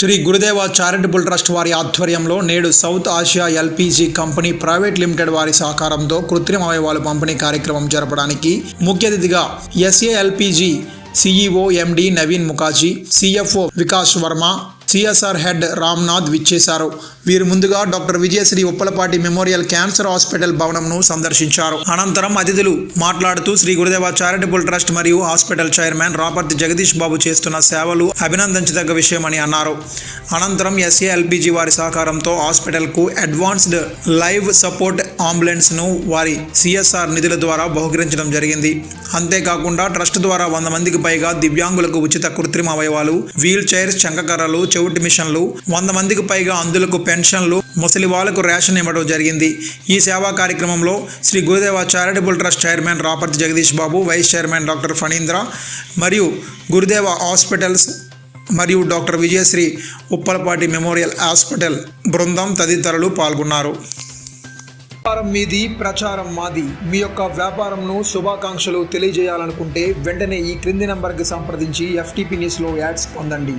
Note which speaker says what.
Speaker 1: Shri Gurudeva charitable trust వారి ఆధ్వర్యంలో నేడు south Asia LPG company private limited వారి సహకారంతో కృత్రిమ అవయవాలు పంపిణీ కార్యక్రమం జరపడానికి ముఖ్య అతిథిగా SA LPG CEO MD Naveen Mukherjee CFO Vikas Varma CSR head Ramnath విచ్చేశారు. వీరు ముందుగా doctor Vijayashri Uppalapati memorial cancer hospital భవనంను సందర్శించారు. అనంతరం అతిథులు మాట్లాడుతూ శ్రీ గురుదేవ చారిటబుల్ ట్రస్ట్ మరియు హాస్పిటల్ చైర్మన్ రాపర్తి జగదీష్ బాబు చేస్తున్న సేవలు అభినందించదగ్గ విషయమని అన్నారు. అనంతరం ఎస్ఏ ఎల్పిజి వారి సహకారంతో హాస్పిటల్కు అడ్వాన్స్డ్ లైవ్ సపోర్ట్ అంబులెన్స్ను వారి సిఎస్ఆర్ నిధుల ద్వారా బహుకరించడం జరిగింది. అంతేకాకుండా ట్రస్ట్ ద్వారా వంద మందికి పైగా దివ్యాంగులకు ఉచిత కృత్రిమ అవయవాలు వీల్ చైర్స్ చంకకర్రలు చెవిటి మిషన్లు వంద మందికి పైగా అందులకు పెన్షన్లు ముసలి వాళ్ళకు రేషన్ ఇవ్వడం జరిగింది. ఈ సేవా కార్యక్రమంలో Shri Gurudeva charitable trust chairman Raparthi Jagadish Babu vice chairman doctor Phanindra మరియు గురుదేవ హాస్పిటల్స్ మరియు doctor Vijayashri Uppalapati memorial hospital బృందం తదితరులు పాల్గొన్నారు. వ్యాపారం మీది ప్రచారం మాది. మీ యొక్క వ్యాపారంను శుభాకాంక్షలు తెలియజేయాలనుకుంటే వెంటనే ఈ క్రింది నంబర్కి సంప్రదించి ఎఫ్టీపీ న్యూస్లో యాడ్స్ పొందండి.